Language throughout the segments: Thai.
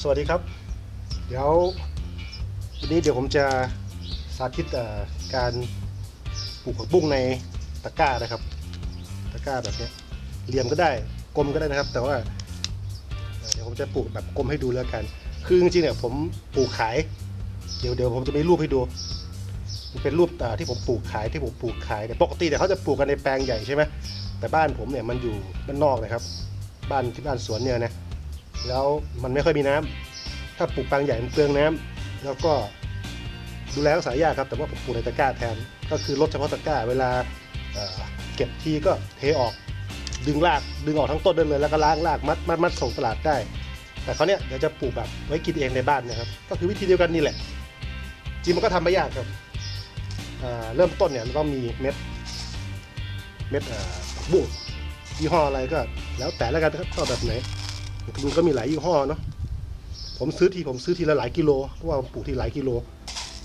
สวัสดีครับ เดี๋ยววันนี้เดี๋ยวผมจะสาธิตการปลูกผักบุ้งในตะกร้านะครับ ตะกร้าแบบนี้เหลี่ยมก็ได้กลมก็ได้นะครับ แต่ว่าเดี๋ยวผมจะปลูกแบบกลมให้ดูแล้วกัน คือจริงๆเนี่ยผมปลูกขาย เดี๋ยวเดี๋ยวผมจะมีรูปให้ดูมันเป็นรูปที่ผมปลูกขายที่ผมปลูกขายเนี่ยปกติเนี่ยเขาจะปลูกกันในแปลงใหญ่ใช่ไหมแต่บ้านผมเนี่ยมันอยู่บ้านนอกนะครับ บ้านที่บ้านสวนเนี่ยนะ แล้วมันไม่ค่อยมีน้ำถ้าปลูกแปลงใหญ่มันเปลืองน้ำแล้วก็ดูแลรักษายากครับแต่ว่าผมปลูกในตะกร้าแทน ก็คือลดเฉพาะตะกร้าเวลาเเก็บทีก็เทออกดึงรากดึงออกทั้งต้นได้เลยแล้วก็ล้างรากมัดมัดมัดส่งตลาดได้ แต่เขาเนี้ยเดี๋ยวจะปลูกแบบไว้กินเองในบ้านนะครับ ก็คือวิธีเดียวกันนี่แหละ จริงมันก็ทำไม่ยากครับเริ่มต้นเนี่ยเราต้องมีเม็ดเม็ดบุ้งยี่ห้ออะไรก็ แล้วแต่แล้วกันครับชอบแบบไหน มันก็มีหลายยี่ห้อเนาะผมซื้อทีผมซื้อทีละหลายกิโลเพราะว่าปลูกทีหลายกิโล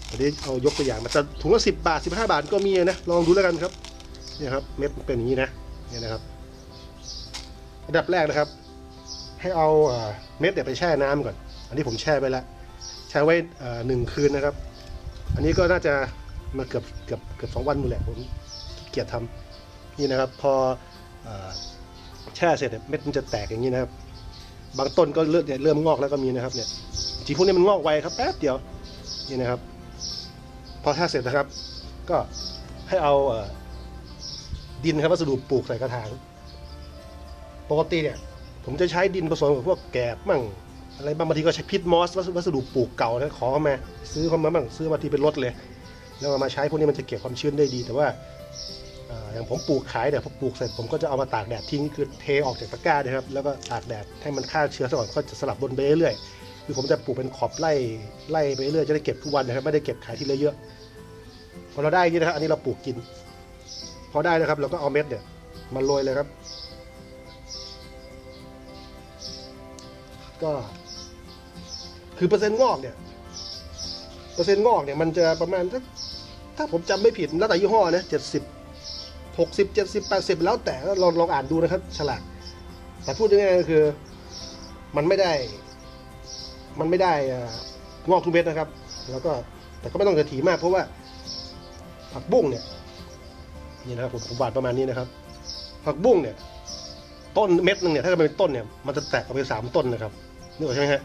อันนี้เอายกตัวอย่างมาจะถุงละสิบบาทสิบห้าบาทก็มีนะลองดูแล้วกันครับเนี่ยครับ เม็ดเป็นอย่างนี้นะเนี่ยนะครับอันดับแรกนะครับ ให้เอาเม็ดเนี่ยไปแช่น้ำก่อน อันนี้ผมแช่ไปแล้วแช่ไว้หนึ่งคืนนะครับ อันนี้ก็น่าจะมาเกือบเกือบเกือบสองวันหมดแหละผมเกียจทำนี่นะครับพออแช่เสร็จเม็ดมันจะแตกอย่างนี้นะครับ บางต้นก็เริ่มเริ่มงอกแล้วก็มีนะครับเนี่ยจริงพวกนี้มันงอกไวครับแป๊บเดียวนี่นะครับ พอถ้าเสร็จนะครับ ก็ให้เอาดินครับวัสดุปลูกใส่กระถางปกติเนี่ยผมจะใช้ดินผสมกับพวกแกบมั่งอะไรบางบางทีก็ใช้พิษมอสวัสดุปลูกเก่านะขอเข้ามาซื้อเข้ามาบ้างซื้อมาทีเป็นรถเลย แล้วมาใช้พวกนี้มันจะเก็บความชื้นได้ดี แต่ว่า อย่างผมปลูกขายเนี่ยพอปลูกเสร็จผมก็จะเอามาตากแดดทิ้งคือเทออกจากตะกร้านะครับแล้วก็ตากแดดให้มันฆ่าเชื้อซะก่อนก็จะสลับบนไปเรื่อยๆคือผมจะปลูกเป็นขอบไล่ไล่ไปเรื่อยจะได้เก็บทุกวันนะครับไม่ได้เก็บขายทีละเยอะพอเราได้นี้นะครับอันนี้เราปลูกกิน พอได้นะครับเราก็เอาเม็ดเนี่ยมาโรยเลยครับ ก็คือเปอร์เซ็นต์งอกเนี่ยเปอร์เซ็นต์งอกเนี่ยมันจะประมาณถ้าผมจำไม่ผิดแล้วแต่ยี่ห้อนะเจ็ดสิบ หกสิบเจ็ดสิบแปดสิบแล้วแต่ก็ลองลองอ่านดูนะครับ ฉลากแต่พูดง่ายๆก็คือ มันไม่ได้ มันไม่ได้งอกทุกเม็ดนะครับ แล้วก็แต่ก็ไม่ต้องจะถี่มากเพราะว่าผักบุ้งเนี่ยนี่นะครับผมผมวาดประมาณนี้นะครับ ผักบุ้งเนี่ย ต้นเม็ดหนึงเนี่ยถ้าเกิดเป็นต้นเนี่ยมันจะแตกออกเป็นสามต้นนะครับนึกออกใช่ไหมฮะ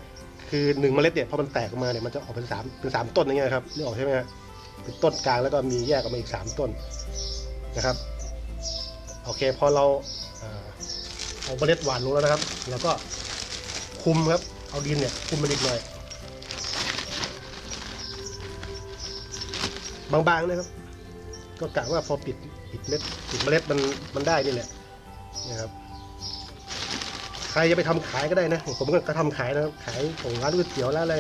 คือหนึ่งเมล็ดเนี่ยพอมันแตกออกมาเนี่ยมันจะออกเป็นสามเป็นสามต้นอย่างเงี้ยครับนึกออกใช่ไหมฮะเป็นต้นกลางแล้วก็มีแยกออกมาอีกสามต้นนะครับ โอเคพอเราเอาเมล็ดหวานลงแล้วนะครับ แล้วก็คุมครับ เอาดินเนี่ยคุมมันอีกหน่อย บางๆนะครับ ก็กะว่าพอปิดปิดเม็ดปิดเมล็ดมันมันได้นี่แหละนะครับใครจะไปทำขายก็ได้นะ ผมก็ทำขายนะครับ ขายของร้านก๋วยเตี๋ยวแล้วอะไร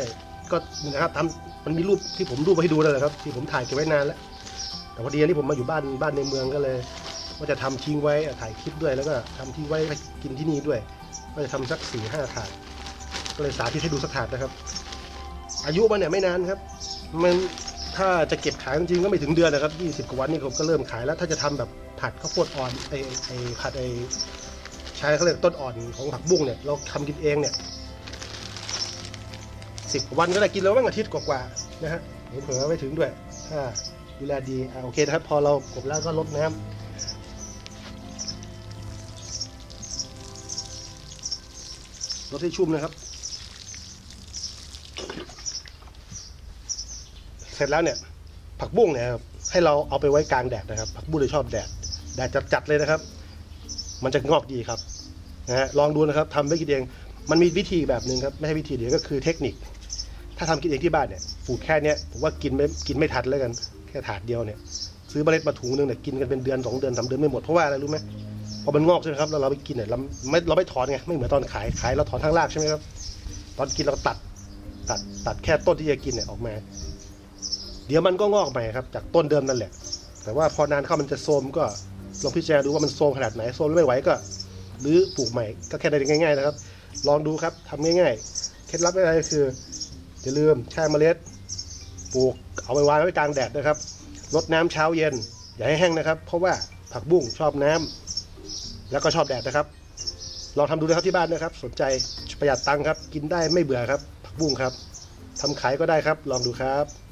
ก็นะครับทำมันมีรูปที่ผมรูปมาให้ดูแล้วแหละครับ ที่ผมถ่ายเก็บไว้นานแล้วแต่พอดีอันนี้ผมมาอยู่บ้านบ้านในเมืองก็เลย ว่าจะทำทิ้งไว้ถ่ายคลิปด้วยแล้วก็ทำทิ้งไว้กินที่นี่ด้วย ก็จะทำสักสี่ห้าถาดก็เลยสาธิตให้ดูสักถาดนะครับ อายุมันเนี่ยไม่นานครับ มันถ้าจะเก็บขายจริงๆก็ไม่ถึงเดือนนะครับยี่สิบกว่าวันนี่ผมก็เริ่มขายแล้ว ถ้าจะทำแบบผัดข้าวโพดอ่อนไอไอผัดไอใช้เขาเรียกต้นอ่อนของผักบุ้งเนี่ยเราทำกินเองเนี่ยสิบวันก็ได้กินแล้วบ้างอาทิตย์กว่าๆนะฮะเผลอๆไม่ถึงด้วยถ้าดูแลดีอ่าโอเคนะครับ พอเรากบแล้วก็ลดน้ำ ดให้ชุ่มนะครับ เสร็จแล้วเนี่ย ผักบุ้งเนี่ยครับให้เราเอาไปไว้กลางแดดนะครับ ผักบุ้งเลยชอบแดดแดดจัดๆเลยนะครับ มันจะงอกดีครับนะฮะลองดูนะครับทำไม่กินเองมันมีวิธีแบบหนึ่งครับไม่ใช่วิธีเดียวก็คือเทคนิค ถ้าทำกินเองที่บ้านเนี่ยปลูกแค่เนี้ยผมว่ากินไม่กินไม่ทันแล้วกันแค่ถาดเดียวเนี่ย ซื้อเมล็ดมาถุงนึงเนี่ยกินกันเป็นเดือนสองเดือนสามเดือนไม่หมดเพราะว่าอะไรรู้ไหม พอมันงอกใช่ไหมครับแล้วเราไปกินเนี่ยเราไม่เราไม่ถอนไงไม่เหมือนตอนขายขายเราถอนทั้งรากใช่ไหมครับ ตอนกินเราก็ตัดตัดตัดแค่ต้นที่จะกินเนี่ยออกมา เดี๋ยวมันก็งอกใหม่ครับ จากต้นเดิมนั่นแหละ แต่ว่าพอนานเข้ามันจะโทมก็ลองพิจารณาดูว่ามันโทมขนาดไหนโทมไม่ไหวก็หรือปลูกใหม่ก็แค่ได้ง่ายๆนะครับ ลองดูครับทำง่ายๆ เคล็ดลับง่ายๆก็คืออย่าลืมแช่เมล็ด ปลูกเอาไปวางไว้กลางแดดนะครับรดน้ำเช้าเย็น อย่าให้แห้งนะครับ เพราะว่าผักบุ้งชอบน้ำ แล้วก็ชอบแดดนะครับลองทำดูนะครับที่บ้านนะครับ สนใจประหยัดตังค์ครับ กินได้ไม่เบื่อครับ ผักบุ้งครับทำขายก็ได้ครับ ลองดูครับ